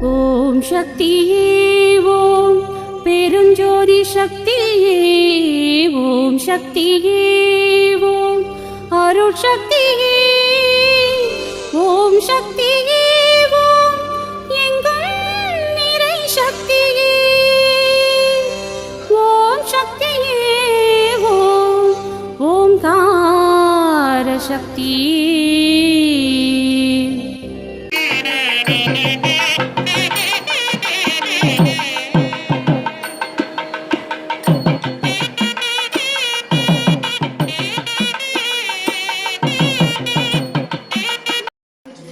ஓம் சக்தியே ஓம் பெருஞ்சோதி சக்தியே ஓம் சக்தியே ஓம் அருள் சக்தியே ஓம் சக்தியே ஓம் எங்கள் நிறை சக்தியே ஓம் சக்தியே ஓம் ஓம்கார சக்தியே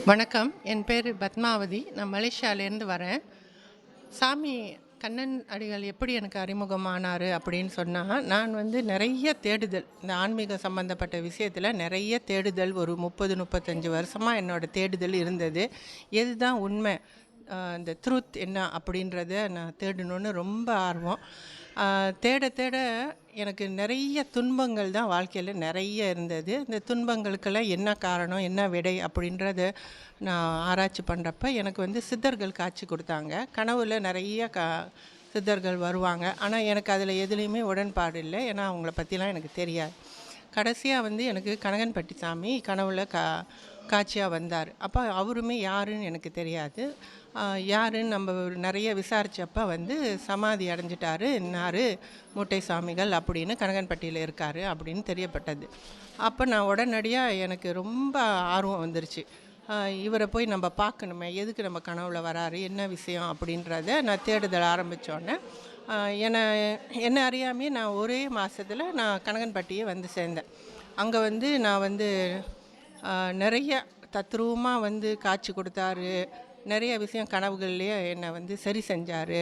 வணக்கம். என் பேர் பத்மாவதி. நான் மலேசியாவிலேருந்து வரேன். சாமி கண்ணன் அடிகள் எப்படி எனக்கு அறிமுகமானார் அப்படின்னு சொன்னால் நான் வந்து நிறைய தேடுதல் இந்த ஆன்மீக சம்மந்தப்பட்ட விஷயத்தில் நிறைய தேடுதல் ஒரு முப்பது முப்பத்தஞ்சு வருஷமாக என்னோட தேடுதல் இருந்தது. எதுதான் உண்மை இந்த ட்ரூத் என்ன அப்படின்றத நான் தேடணும்னு ரொம்ப ஆர்வம். தேட தேட எனக்கு நிறைய துன்பங்கள் தான் வாழ்க்கையில் நிறைய இருந்தது. இந்த துன்பங்களுக்கெல்லாம் என்ன காரணம் என்ன விடை அப்படின்றத நான் ஆராய்ச்சி பண்ணுறப்ப எனக்கு வந்து சித்தர்கள் காட்சி கொடுத்தாங்க. கனவுல நிறைய கா சித்தர்கள் வருவாங்க. ஆனால் எனக்கு அதில் எதுலேயுமே உடன்பாடு இல்லை. ஏன்னா அவங்கள பற்றிலாம் எனக்கு தெரியாது. கடைசியாக வந்து எனக்கு கனகன்பட்டி சாமி கனவுல கா காட்சியாக வந்தார். அப்போ அவருமே யாருன்னு எனக்கு தெரியாது. யாருன்னு நம்ம நிறைய விசாரித்தப்போ வந்து சமாதி அடைஞ்சிட்டாரு. இன்னார் மூட்டை சாமிகள் அப்படின்னு கனகன்பட்டியில் இருக்கார் அப்படின்னு தெரியப்பட்டது. அப்போ நான் உடனடியாக எனக்கு ரொம்ப ஆர்வம் வந்துருச்சு. இவரை போய் நம்ம பார்க்கணுமே. எதுக்கு நம்ம கனவுல வராரு? என்ன விஷயம் அப்படின்றத நான் தேடுதல் ஆரம்பித்தோன்னே என்னை என்ன அறியாமே நான் ஒரே மாதத்தில் நான் கனகன்பட்டியே வந்து சேர்ந்தேன். அங்கே வந்து நான் வந்து நிறைய தத்ரூபமாக வந்து காட்சி கொடுத்தாரு. நிறைய விஷயம் கனவுகள்லேயே என்னை வந்து சரி செஞ்சார்.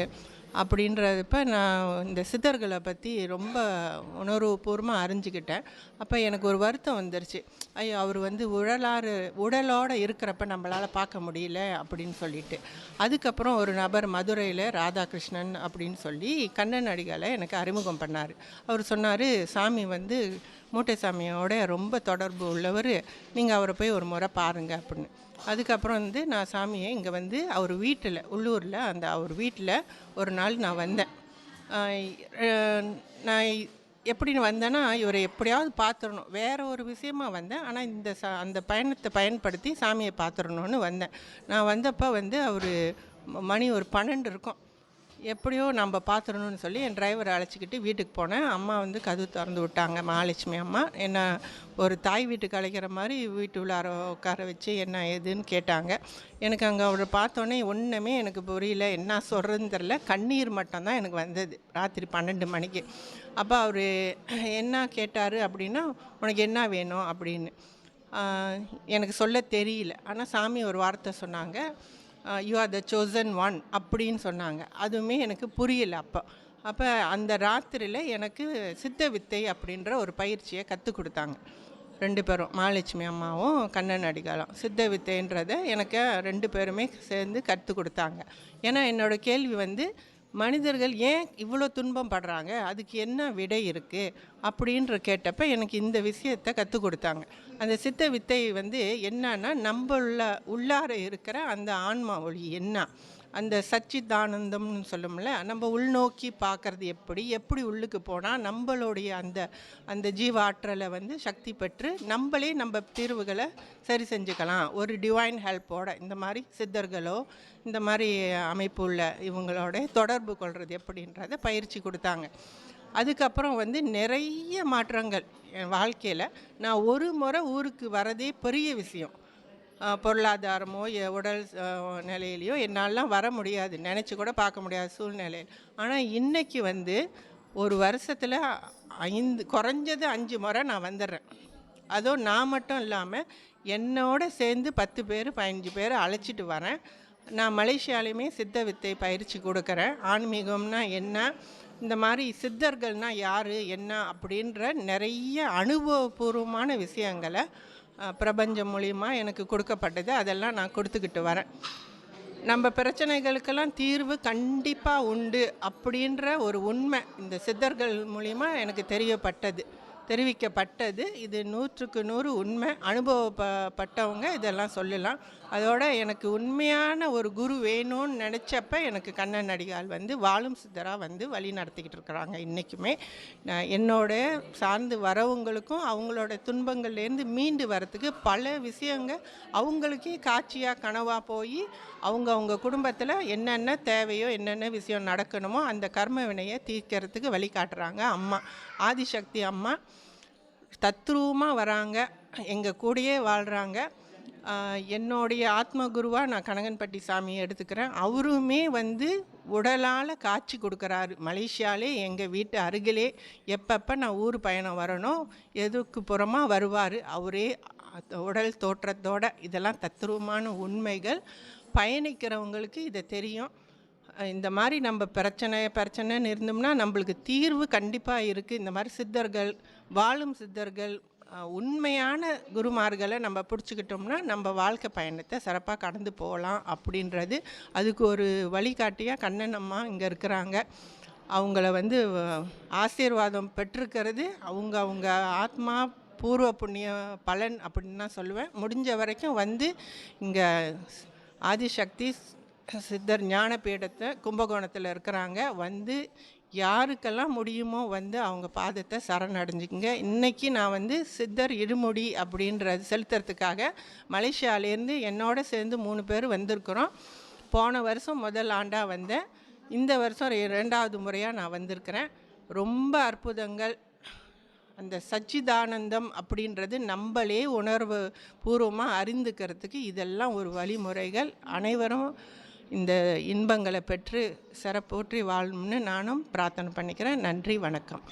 அப்படின்றப்ப நான் இந்த சித்தர்களை பற்றி ரொம்ப உணர்வுபூர்வமாக அறிஞ்சிக்கிட்டேன். அப்போ எனக்கு ஒரு வருத்தம் வந்துருச்சு. ஐயோ அவர் வந்து உடலாறு உடலோடு இருக்கிறப்ப நம்மளால் பார்க்க முடியல அப்படின்னு சொல்லிட்டு. அதுக்கப்புறம் ஒரு நபர் மதுரையில் ராதாகிருஷ்ணன் அப்படின்னு சொல்லி கண்ணன் அடிகளை எனக்கு அறிமுகம் பண்ணார். அவர் சொன்னார் சாமி வந்து மூட்டை சாமியோட ரொம்ப தொடர்பு உள்ளவர். நீங்கள் அவரை போய் ஒரு முறை பாருங்க அப்படின்னு. அதுக்கப்புறம் வந்து நான் சாமியை இங்கே வந்து அவர் வீட்டில் உள்ளூரில் அந்த அவர் வீட்டில் ஒரு நாள் நான் வந்தேன். நான் எப்படின்னு வந்தேன்னா இவரை எப்படியாவது பார்த்துடணும் வேற ஒரு விஷயமா வந்தேன். ஆனால் இந்த சா அந்த பயணத்தை பயன்படுத்தி சாமியை பார்த்துடணும்னு வந்தேன். நான் வந்தப்போ வந்து அவர் மணி ஒரு பன்னெண்டு இருக்கும். எப்படியோ நம்ம பார்த்துடணும்னு சொல்லி என் டிரைவரை அழைச்சிக்கிட்டு வீட்டுக்கு போனேன். அம்மா வந்து கதவு திறந்து விட்டாங்க மகாலட்சுமி அம்மா. என்ன ஒரு தாய் வீட்டுக்கு அழைக்கிற மாதிரி வீட்டு உள்ளார உட்கார வச்சு என்ன ஏதுன்னு கேட்டாங்க. எனக்கு அங்கே அவரை பார்த்தோன்னே ஒன்றுமே எனக்கு புரியல. என்ன சொல்கிறதுன்னு தெரில கண்ணீர் மட்டும்தான் எனக்கு வந்தது. ராத்திரி பன்னெண்டு மணிக்கு. அப்போ அவர் என்ன கேட்டார் அப்படின்னா உனக்கு என்ன வேணும்? அப்படின்னு. எனக்கு சொல்ல தெரியல. ஆனால் சாமி ஒரு வார்த்தை சொன்னாங்க. You are the chosen one அப்படின்னு சொன்னாங்க. அதுவுமே எனக்கு புரியல அப்போ. அப்போ அந்த ராத்திரியில் எனக்கு சித்த வித்தை அப்படின்ற ஒரு பயிற்சியை கற்றுக் கொடுத்தாங்க. ரெண்டு பேரும் மகாலட்சுமி அம்மாவும் கண்ணன் அடிகாலம். சித்த வித்தைன்றதை எனக்கு ரெண்டு பேருமே சேர்ந்து கற்றுக் கொடுத்தாங்க. ஏன்னா என்னோடய கேள்வி வந்து மனிதர்கள் ஏன் இவ்வளோ துன்பம் படுறாங்க? அதுக்கு என்ன விடை இருக்குது அப்படின்ற கேட்டப்ப எனக்கு இந்த விஷயத்தை கற்றுக் கொடுத்தாங்க. அந்த சித்த வித்தை வந்து என்னன்னா நம்ம உள்ள உள்ளார இருக்கிற அந்த ஆன்மா ஒளி என்ன? அந்த சச்சிதானந்தம்னு சொல்லும்ல நம்ம உள்நோக்கி பார்க்கறது எப்படி எப்படி உள்ளுக்கு போனால் நம்மளுடைய அந்த அந்த ஜீவ ஆற்றலை வந்து சக்தி பெற்று நம்மளே நம்ம தீர்வுகளை சரி செஞ்சுக்கலாம். ஒரு டிவைன் ஹெல்ப்போட இந்த மாதிரி சித்தர்களோ இந்த மாதிரி அமைப்பு உள்ள இவங்களோட தொடர்பு கொள்வது எப்படின்றத பயிற்சி கொடுத்தாங்க. அதுக்கப்புறம் வந்து நிறைய மாற்றங்கள் என் வாழ்க்கையில். நான் ஒரு முறை ஊருக்கு வரதே பெரிய விஷயம். பொருளாதாரமோ எ- உடல் நிலையிலையோ என்னாலலாம் வர முடியாது. நினச்சி கூட பார்க்க முடியாத சூழ்நிலையில். ஆனால் இன்னைக்கு வந்து ஒரு வருஷத்தில் ஐந்து குறைஞ்சது அஞ்சு முறை நான் வந்துடுறேன் அதுவும் நான் மட்டும் இல்லாமல் என்னோட சேர்ந்து பத்து பேர் பதினஞ்சு பேர் அழைச்சிட்டு வரேன். நான் மலேசியாலையுமே சித்த வித்தை பயிற்சி கொடுக்குறேன். ஆன்மீகம்னா என்ன? இந்த மாதிரி சித்தர்கள்னா யார்? என்ன? அப்படின்ற நிறைய அனுபவபூர்வமான விஷயங்களை பிரபஞ்சம் மூலிமா எனக்கு கொடுக்கப்பட்டது. அதெல்லாம் நான் கொடுத்துக்கிட்டு வரேன். நம்ம பிரச்சனைகளுக்கெல்லாம் தீர்வு கண்டிப்பாக உண்டு அப்படின்ற ஒரு உண்மை இந்த சித்தர்கள் மூலிமா எனக்கு தெரியப்பட்டது. தெரிவிக்கப்பட்டது. இது நூற்றுக்கு நூறு உண்மை. அனுபவப்பட்டவங்க இதெல்லாம் சொல்லலாம். அதோட எனக்கு உண்மையான ஒரு குரு வேணும்னு நினச்சப்ப எனக்கு கண்ணன் அடிகால் வந்து வாழும் சித்தராக வந்து வழி நடத்திக்கிட்டு இருக்கிறாங்க இன்றைக்குமே நான் என்னோட சார்ந்து வரவங்களுக்கும் அவங்களோட துன்பங்கள்லேருந்து மீண்டு வரத்துக்கு பல விஷயங்கள் அவங்களுக்கே காட்சியாக கனவாக போய் அவங்க அவங்க குடும்பத்தில் என்னென்ன தேவையோ என்னென்ன விஷயம் நடக்கணுமோ அந்த கர்ம வினையை தீர்க்கிறதுக்கு வழிகாட்டுறாங்க அம்மா. ஆதிசக்தி அம்மா தத்ரூபமாக வராங்க. எங்கள் கூடயே வாழ்கிறாங்க என்னுடைய ஆத்ம குருவாக நான் கனகன்பட்டி சாமியை எடுத்துக்கிறேன். அவருமே வந்து உடலால் காட்சி கொடுக்குறாரு. மலேசியாலே எங்கள் வீட்டு அருகிலே எப்பப்போ நான் ஊர் பயணம் வரணும் எதுக்கு புறமாக வருவார். அவரே உடல் தோற்றத்தோட இதெல்லாம் தத்துருவமான உண்மைகள். பயணிக்கிறவங்களுக்கு இது தெரியும். இந்த மாதிரி நம்ம பிரச்சனை பிரச்சனைன்னு இருந்தோம்னா நம்மளுக்கு தீர்வு கண்டிப்பாக இருக்குது இந்த மாதிரி சித்தர்கள் வாழும் சித்தர்கள் உண்மையான குருமார்களை நம்ம பிடிச்சிக்கிட்டோம்னா நம்ம வாழ்க்கை பயணத்தை சிறப்பாக கடந்து போகலாம் அப்படின்றது. அதுக்கு ஒரு வழிகாட்டியாக கண்ணன் அம்மா இங்கே இருக்கிறாங்க. அவங்கள வந்து ஆசீர்வாதம் பெற்றிருக்கிறது. அவங்க அவங்க ஆத்மா பூர்வ புண்ணிய பலன் அப்படின்னு தான் சொல்லுவேன். முடிஞ்ச வரைக்கும் வந்து இங்கே ஆதிசக்தி சித்தர் ஞானபீடத்தை கும்பகோணத்தில் இருக்கிறாங்க. வந்து யாருக்கெல்லாம் முடியுமோ வந்து அவங்க பாதத்தை சரணடைஞ்சுக்குங்க. இன்றைக்கி நான் வந்து சித்தர் இருமுடி அப்படின்றது செலுத்துறதுக்காக மலேசியாலேருந்து என்னோட சேர்ந்து மூணு பேர் வந்திருக்கிறோம். போன வருஷம் முதல் ஆண்டாக வந்தேன். இந்த வருஷம் ரெ- ரெண்டாவது முறையாக நான் வந்திருக்கிறேன். ரொம்ப அற்புதங்கள். அந்த சச்சிதானந்தம் அப்படின்றது நம்மளே உணர்வு பூர்வமாக அறிந்துக்கிறதுக்கு இதெல்லாம் ஒரு வழிமுறைகள். அனைவரும் இந்த இன்பங்களை பெற்று சிறப்போற்றி வாழணும்னு நானும் பிரார்த்தனை பண்ணிக்கிறேன். நன்றி வணக்கம்.